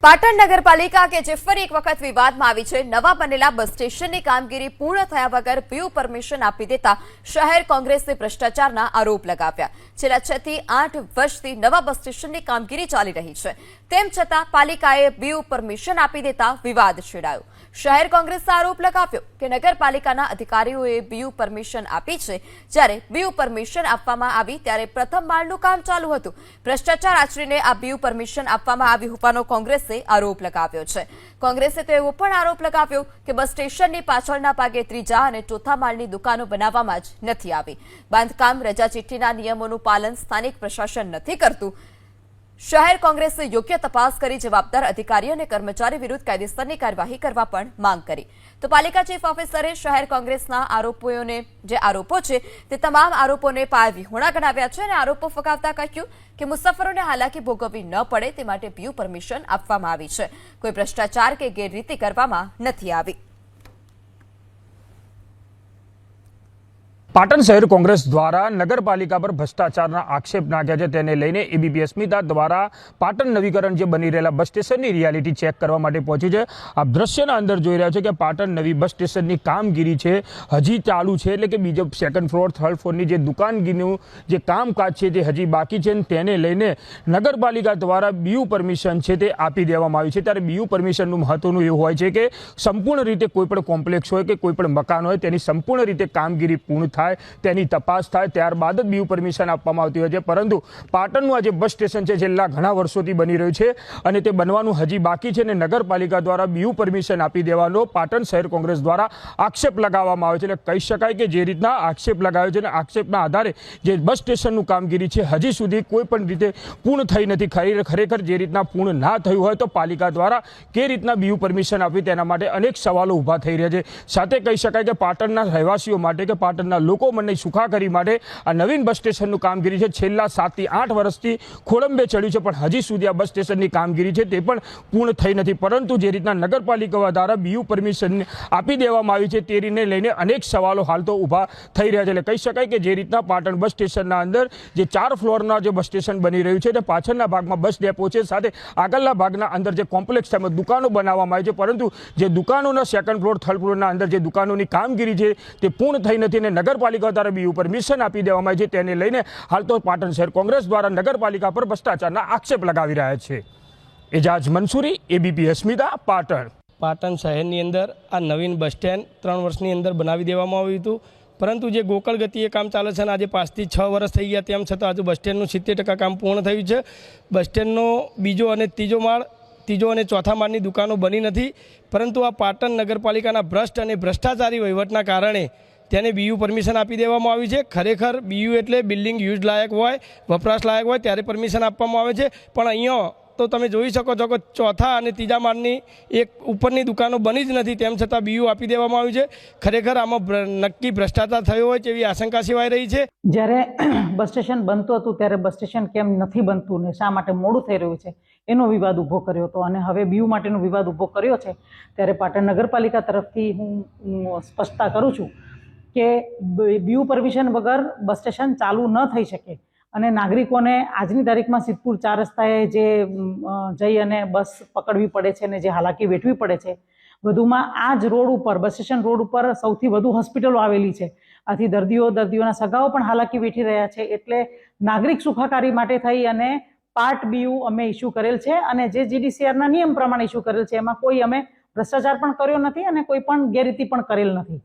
પાટણ નગરપાલિકા કે જે ફરી એક વખત વિવાદમાં આવી છે, નવા બનેલા બસ સ્ટેશનની કામગીરી પૂર્ણ થયા વગર પીયુ પરમિશન આપી દેતા શહેર કોંગ્રેસે ભ્રષ્ટાચારના આરોપ લગાવ્યા. છેલ્લા છ થી આઠ વર્ષથી નવા બસ સ્ટેશનની કામગીરી ચાલી રહી છે. તેમ છતાં પાલિકાએ બીયુ પરમિશન આપી દેતા વિવાદ છેડાયો. શહેર કોંગ્રેસે આરોપ લગાવ્યો કે નગરપાલિકાના અધિકારીઓએ બીયુ પરમિશન આપી છે. જ્યારે બીયુ પરમિશન આપવામાં આવી ત્યારે પ્રથમ માળનું કામ ચાલુ હતું. ભ્રષ્ટાચાર આચરીને આ બીયુ પરમિશન આપવામાં આવ્યું હોવાનો કોંગ્રેસે આરોપ લગાવ્યો છે. કોંગ્રેસે તો એવો પણ આરોપ લગાવ્યો કે બસ સ્ટેશનની પાછળના ભાગે ત્રીજા અને ચોથા માળની દુકાનો બનાવવામાં જ નથી આવી. બાંધકામ, રજા ચિઠ્ઠીના નિયમોનું પાલન સ્થાનિક પ્રશાસન નથી કરતું. શહેર કોંગ્રેસે યોગ્ય તપાસ કરી જવાબદાર અધિકારી અને કર્મચારી વિરુદ્ધ કાયદેસરની કાર્યવાહી કરવા પણ માંગ કરી. તો પાલિકા ચીફ ઓફિસરે શહેર કોંગ્રેસના આરોપીઓને જે આરોપો છે તે તમામ આરોપોને પાયવિહોણા ગણાવ્યા છે અને આરોપો ફગાવતા કહ્યું કે મુસાફરોને હાલાકી ભોગવવી ન પડે તે માટે પીયુ પરમિશન આપવામાં આવી છે. કોઈ ભ્રષ્ટાચાર કે ગેરરીતિ કરવામાં નથી આવી. પાટણ શહેર કોંગ્રેસ દ્વારા નગરપાલિકા પર ભ્રષ્ટાચારના આક્ષેપ નાખ્યા છે. તેને લઈને એબીપી અસ્મિતા દ્વારા પાટણ નવીકરણ જે બની રહેલા બસ સ્ટેશનની રિયાલિટી ચેક કરવા માટે પહોંચી છે. આપ દ્રશ્યના અંદર જોઈ રહ્યા છો કે પાટણ નવી બસ સ્ટેશનની કામગીરી છે. હજી ચાલુ છે એટલે કે બીજો સેકન્ડ ફ્લોર થર્ડ ફ્લોરની જે દુકાનગીરીનું જે કામકાજ છે તે હજી બાકી છે તેને લઈને નગરપાલિકા દ્વારા બીયુ પરમિશન છે તે આપી દેવામાં આવ્યું છે. ત્યારે બીયુ પરમિશનનું મહત્વનું એવું હોય છે કે સંપૂર્ણ રીતે કોઈપણ કોમ્પ્લેક્સ હોય કે કોઈપણ મકાન હોય, તેની સંપૂર્ણ રીતે કામગીરી પૂર્ણ થાય, તેની તપાસ થાય, ત્યારબાદ જ બીયુ પરમિશન આપવામાં આવતી હોય છે. પરંતુ પાટણનું આ જે બસ સ્ટેશન છે, છેલ્લા ઘણા વર્ષોથી બની રહ્યું છે અને તે બનવાનું હજી બાકી છે અને નગરપાલિકા દ્વારા બીયુ પરમિશન આપી દેવાનો પાટણ શહેર કોંગ્રેસ દ્વારા આક્ષેપ લગાવવામાં આવે છે. એટલે કહી શકાય કે જે રીતના આક્ષેપ લગાવ્યો છે અને આક્ષેપના આધારે જે બસ સ્ટેશનનું કામગીરી છે, હજી સુધી કોઈ પણ રીતે પૂર્ણ થઈ નથી. ખરી- ખરેખર જે રીતના પૂર્ણ ના થયું હોય તો પાલિકા દ્વારા કે રીતના બીયુ પરમિશન આપી તેના માટે અનેક સવાલો ઊભા થઈ રહ્યા છે. સાથે કહી શકાય કે પાટણના રહેવાસીઓ માટે કે પાટણના લોકો મને સુખાકારી માટે આ નવીન બસ સ્ટેશનનું કામગીરી છે. છેલ્લા સાતથી આઠ વર્ષથી ખોળંબે ચડ્યું છે, પણ હજી સુધી આ બસ સ્ટેશનની કામગીરી છે તે પણ પૂર્ણ થઈ નથી. પરંતુ જે રીતના નગરપાલિકા દ્વારા બીયુ પરમિશન આપી દેવામાં આવી છે તે રીતને લઈને અનેક સવાલો હાલ તો ઊભા થઈ રહ્યા છે. એટલે કહી શકાય કે જે રીતના પાટણ બસ સ્ટેશનના અંદર જે ચાર ફ્લોરના જે બસ સ્ટેશન બની રહ્યું છે તે પાછળના ભાગમાં બસ ડેપો છે, સાથે આગળના ભાગના અંદર જે કોમ્પ્લેક્સ તેમાં દુકાનો બનાવવામાં આવી છે. પરંતુ જે દુકાનોના સેકન્ડ ફ્લોર થર્ડ ફ્લોરના અંદર જે દુકાનોની કામગીરી છે તે પૂર્ણ થઈ નથી અને નગરપાલિકા દ્વારા બી ઉપર મિશન આપી દેવામાં આવી છે. તેને લઈને હાલ તો પાટણ શહેર કોંગ્રેસ દ્વારા નગરપાલિકા પર ભ્રષ્ટાચારના આક્ષેપ લગાવી રહ્યા છે. એજાજ મંસૂરી, એબીપી અસ્મિતા, પાટણ. પાટણ શહેરની અંદર આ નવીન બસ સ્ટેન્ડ ત્રણ વર્ષની અંદર બનાવી દેવામાં આવ્યું હતું. પરંતુ જે ગોકળ ગતિએ કામ ચાલે છે અને આજે પાંચથી છ વર્ષ થઈ ગયા તેમ છતાં હજુ બસ સ્ટેન્ડનું સિત્તેર ટકા કામ પૂર્ણ થયું છે. બસ સ્ટેન્ડનો બીજો અને ત્રીજો માળ, ત્રીજો અને ચોથા માળની દુકાનો બની નથી. પરંતુ આ પાટણ નગરપાલિકાના ભ્રષ્ટ અને ભ્રષ્ટાચારી વહીવટના કારણે તેને બીયુ પરમિશન આપી દેવામાં આવી છે. ખરેખર બીયુ એટલે બિલ્ડિંગ યુઝ લાયક હોય, વપરાશ લાયક હોય ત્યારે પરમિશન આપવામાં આવે છે. પણ અહીંયા તો તમે જોઈ શકો છો કે ચોથા અને ત્રીજા માળની એક ઉપરની દુકાનો બની જ નથી, તેમ છતાં બીયુ આપી દેવામાં આવ્યું છે. ખરેખર આમાં નક્કી ભ્રષ્ટાચાર થયો હોય તેવી આશંકા સેવાઈ રહી છે. જ્યારે બસ સ્ટેશન બનતું હતું ત્યારે બસ સ્ટેશન કેમ નથી બનતું ને શા માટે મોડું થઈ રહ્યું છે, એનો વિવાદ ઊભો કર્યો હતો. અને હવે બીયુ માટેનો વિવાદ ઊભો કર્યો છે, ત્યારે પાટણ નગરપાલિકા તરફથી હું સ્પષ્ટતા કરું છું કે બીયુ પરમિશન વગર બસ સ્ટેશન ચાલુ ન થઈ શકે. અને નાગરિકોને આજની તારીખમાં સિદ્ધપુર ચાર રસ્તાએ જે જઈ અને બસ પકડવી પડે છે અને જે હાલાકી વેઠવી પડે છે, વધુમાં આ જ રોડ ઉપર, બસ સ્ટેશન રોડ ઉપર સૌથી વધુ હોસ્પિટલો આવેલી છે. આથી દર્દીઓ, દર્દીઓના સગાઓ પણ હાલાકી વેઠી રહ્યા છે, એટલે નાગરિક સુખાકારી માટે થઈ અને પાર્ટ બીયુ અમે ઇસ્યુ કરેલ છે અને જે જીડીસીઆરના નિયમ પ્રમાણે ઇસ્યુ કરેલ છે, એમાં કોઈ અમે ભ્રષ્ટાચાર પણ કર્યો નથી અને કોઈ પણ ગેરરીતિ પણ કરેલ નથી.